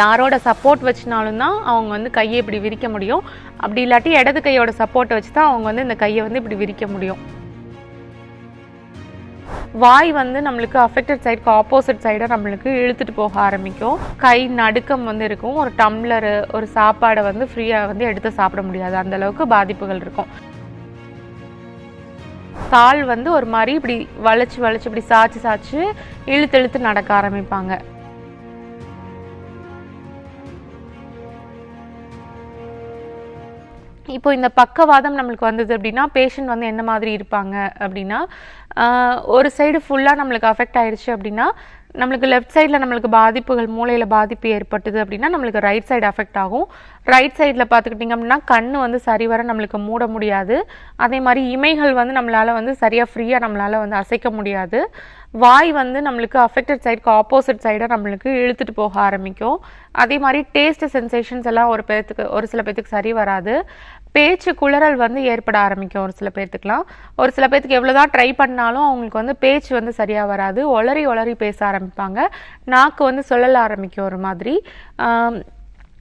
யாரோட சப்போர்ட் வச்சுனாலும் தான் அவங்க வந்து கையை இப்படி விரிக்க முடியும். அப்படி இல்லாட்டி இடது கையோட சப்போர்ட்டை வச்சு தான் அவங்க வந்து இந்த கையை வந்து இப்படி விரிக்க முடியும். வாய் வந்து நம்மளுக்கு அஃபெக்டட் சைடுக்கு ஆப்போசிட் சைடாக நம்மளுக்கு இழுத்துட்டு போக ஆரம்பிக்கும். கை நடுக்கம் வந்து இருக்கும். ஒரு டம்ளரு ஒரு சாப்பாடை வந்து ஃப்ரீயாக வந்து எடுத்து சாப்பிட முடியாது. அந்த அளவுக்கு பாதிப்புகள் இருக்கும். கால் வந்து ஒரு மாதிரி இப்படி வளைச்சு வளைச்சு இப்படி சாய்ச்சி சாய்ச்சி இழுத்து இழுத்து நடக்க ஆரம்பிப்பாங்க. இப்போ இந்த பக்கவாதம் நம்மளுக்கு வந்தது அப்படின்னா பேஷண்ட் வந்து என்ன மாதிரி இருப்பாங்க அப்படின்னா ஒரு சைடு ஃபுல்லாக நம்மளுக்கு அஃபெக்ட் ஆயிடுச்சு அப்படின்னா நம்மளுக்கு லெஃப்ட் சைடில் நம்மளுக்கு பாதிப்புகள் மூளையில் பாதிப்பு ஏற்பட்டுது அப்படின்னா நம்மளுக்கு ரைட் சைடு அஃபெக்ட் ஆகும். ரைட் சைடில் பார்த்துக்கிட்டிங்க அப்படின்னா கண் வந்து சரிவர நம்மளுக்கு மூட முடியாது. அதே மாதிரி இமைகள் வந்து நம்மளால் வந்து சரியாக ஃப்ரீயாக நம்மளால் வந்து அசைக்க முடியாது. வாய் வந்து நம்மளுக்கு அஃபெக்டட் சைடுக்கு ஆப்போசிட் சைடாக நம்மளுக்கு இழுத்துட்டு போக ஆரம்பிக்கும். அதே மாதிரி டேஸ்ட் சென்சேஷன்ஸ் எல்லாம் ஒரு பேர்த்துக்கு ஒரு சில பேர்த்துக்கு சரி வராது. பேச்சு குளறல் வந்து ஏற்பட ஆரம்பிக்கும். ஒரு சில பேர்த்துக்குலாம் ஒரு சில பேர்த்துக்கு எவ்வளோதான் ட்ரை பண்ணாலும் அவங்களுக்கு வந்து பேச்சு வந்து சரியாக வராது. ஒளரி ஒளரி பேச ஆரம்பிப்பாங்க. நாக்கு வந்து சொல்லல ஆரம்பிக்கும் ஒரு மாதிரி.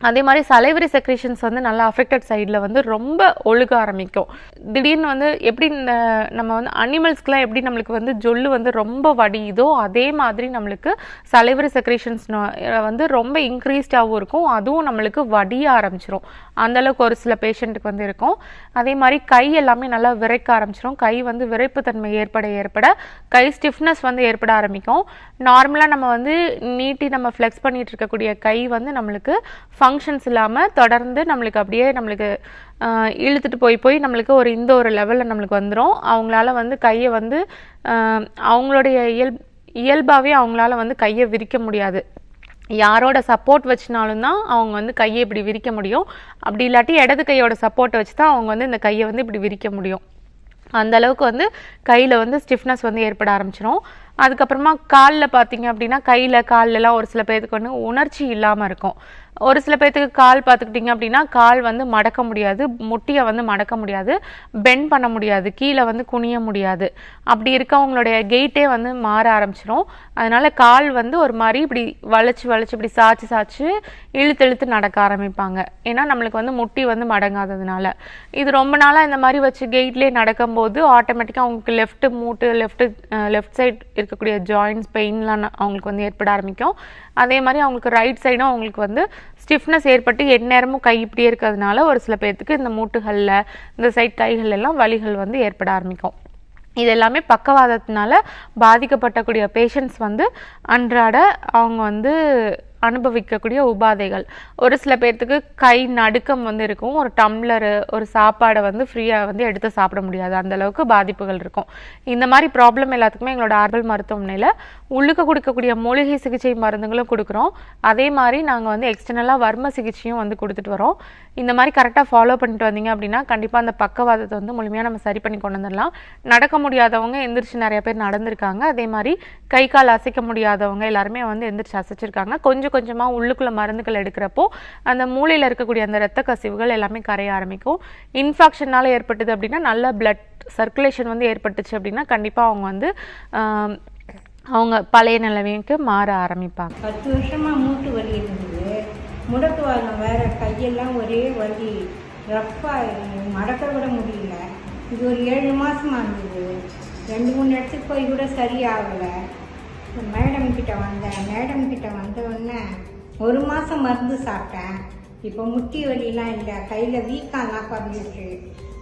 அதே மாதிரி சலைவரி செக்ரேஷன்ஸ் வந்து நல்லா அஃபெக்டட் சைடில் வந்து ரொம்ப ஒழுக ஆரம்பிக்கும். திடீர்னு வந்து எப்படி இந்த நம்ம வந்து அனிமல்ஸ்க்குலாம் எப்படி நம்மளுக்கு வந்து ஜொல்லு வந்து ரொம்ப வடியுதோ அதே மாதிரி நம்மளுக்கு சலைவரி செக்ரேஷன்ஸ் வந்து ரொம்ப இன்க்ரீஸ்டாகவும் இருக்கும். அதுவும் நம்மளுக்கு வடிய ஆரம்பிச்சிரும். அந்தளவுக்கு ஒரு சில பேஷண்ட்டுக்கு வந்து இருக்கும். அதே மாதிரி கை எல்லாமே நல்லா விரைக்க ஆரம்பிச்சிரும். கை வந்து விரைப்புத்தன்மை ஏற்பட ஏற்பட கை ஸ்டிஃப்னஸ் வந்து ஏற்பட ஆரம்பிக்கும். நார்மலாக நம்ம வந்து நீட்டி நம்ம ஃப்ளெக்ஸ் பண்ணிட்டு இருக்கக்கூடிய கை வந்து நம்மளுக்கு ஃபங்க்ஷன்ஸ் இல்லாமல் தொடர்ந்து நம்மளுக்கு அப்படியே நம்மளுக்கு இழுத்துட்டு போய் போய் நம்மளுக்கு ஒரு இந்த ஒரு லெவலில் நம்மளுக்கு வந்துடும் அவங்களால வந்து கையை வந்து அவங்களுடைய இயல் இயல்பாகவே அவங்களால வந்து கையை விரிக்க முடியாது. யாரோட சப்போர்ட் வச்சுனாலும் தான் அவங்க வந்து கையை இப்படி விரிக்க முடியும். அப்படி இல்லாட்டி இடது கையோட சப்போர்ட்டை வச்சு தான் அவங்க வந்து இந்த கையை வந்து இப்படி விரிக்க முடியும். அந்த அளவுக்கு வந்து கையில் வந்து ஸ்டிஃப்னஸ் வந்து ஏற்பட ஆரம்பிச்சிடும் அதுக்கப்புறமா காலில் பார்த்தீங்க அப்படின்னா கையில் கால்லலாம் ஒரு சில பேர்த்துக்கு வந்து உணர்ச்சி இல்லாமல் இருக்கும். ஒரு சில பேர்த்துக்கு கால் பார்த்துக்கிட்டிங்க அப்படின்னா கால் வந்து மடக்க முடியாது முட்டியை வந்து மடக்க முடியாது பெண்ட் பண்ண முடியாது கீழே வந்து குனிய முடியாது. அப்படி இருக்கவங்களுடைய கெயிட்டே வந்து மாற ஆரம்பிச்சிடும் அதனால கால் வந்து ஒரு மாதிரி இப்படி வளைச்சு வளைச்சு இப்படி சாய்ச்சி சாய்ச்சி இழுத்து இழுத்து நடக்க ஆரம்பிப்பாங்க. ஏன்னா நம்மளுக்கு வந்து முட்டி வந்து மடங்காததுனால. இது ரொம்ப நாளாக இந்த மாதிரி வச்சு கெயிட்லேயே நடக்கும்போது ஆட்டோமேட்டிக்காக அவங்களுக்கு லெஃப்ட்டு மூட்டு லெஃப்ட்டு லெஃப்ட் சைட் இருக்கக்கூடிய ஜாயின்ஸ் பெயின்லாம் அவங்களுக்கு வந்து ஏற்பட ஆரம்பிக்கும். அதே மாதிரி அவங்களுக்கு ரைட் சைடும் அவங்களுக்கு வந்து ஸ்டிஃப்னஸ் ஏற்பட்டு எந்நேரமும் கை இப்படியே இருக்கிறதுனால ஒரு சில பேர்த்துக்கு இந்த மூட்டுகளில் இந்த சைட் கைகள் எல்லாம் வலிகள் வந்து ஏற்பட ஆரம்பிக்கும். இது எல்லாமே பக்கவாதத்தினால பாதிக்கப்பட்டக்கூடிய பேஷண்ட்ஸ் வந்து அன்றாட அவங்க வந்து அனுபவிக்கக்கூடிய உபாதைகள். ஒரு சில பேர்த்துக்கு கை நடுக்கம் வந்து இருக்கும். ஒரு டம்ளரு ஒரு சாப்பாடை வந்து ஃப்ரீயாக வந்து எடுத்து சாப்பிட முடியாது. அந்த அளவுக்கு பாதிப்புகள் இருக்கும். இந்த மாதிரி ப்ராப்ளம் எல்லாத்துக்குமே எங்களோட ஆர்பல் மருத்துவமனையில் உள்ளுக்க கொடுக்கக்கூடிய மூலிகை சிகிச்சை மருந்துகளும் கொடுக்குறோம். அதே மாதிரி நாங்கள் வந்து எக்ஸ்டர்னலாக வர்ம சிகிச்சையும் வந்து கொடுத்துட்டு வரோம். இந்த மாதிரி கரெக்டாக ஃபாலோ பண்ணிட்டு வந்தீங்க அப்படின்னா கண்டிப்பாக அந்த பக்கவாதத்தை வந்து முழுமையாக நம்ம சரி பண்ணி கொண்டு வந்துடலாம். நடக்க முடியாதவங்க எந்திரிச்சு நிறைய பேர் நடந்திருக்காங்க. அதே மாதிரி கை கால் அசைக்க முடியாதவங்க எல்லாருமே வந்து எந்திரிச்சு அசைச்சிருக்காங்க. கொஞ்சம் கொஞ்சம் கொஞ்சமாக உள்ளுக்குள்ளே மருந்துகள் எடுக்கிறப்போ அந்த மூளையில் இருக்கக்கூடிய அந்த இரத்த கசிவுகள் எல்லாமே கரைய ஆரம்பிக்கும். இன்ஃபெக்ஷனால் ஏற்பட்டது அப்படின்னா நல்ல பிளட் சர்க்குலேஷன் வந்து ஏற்பட்டுச்சு அப்படின்னா கண்டிப்பாக அவங்க வந்து அவங்க பழைய நிலைமைக்கு மாற ஆரம்பிப்பாங்க. பத்து வருஷமாக மூட்டு வலி இருந்தது. முடக்குவாதம் வேறு கையெல்லாம் ஒரே வலி. ரஃப்பாக மடக்க விட முடியல. இது ஒரு ஏழு மாதமாக இருந்தது. ரெண்டு மூணு இடத்துக்கு போய் கூட சரியாகலை. மேடம் கிட்ட வந்தேன். மேடம் கிட்ட வந்தவுடனே ஒரு மாதம் மருந்து சாப்பிட்டேன். இப்போ முட்டி வலிலாம் இல்லை. கையில் வீக்கம்லாம் குறைஞ்சிருச்சு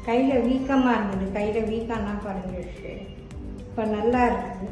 கையில் வீக்கமாக இருந்தது. கையில் வீக்கம்லாம் குறைஞ்சிருச்சு இப்போ நல்லா இருக்குது.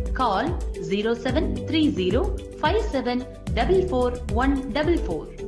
Call 0730 5744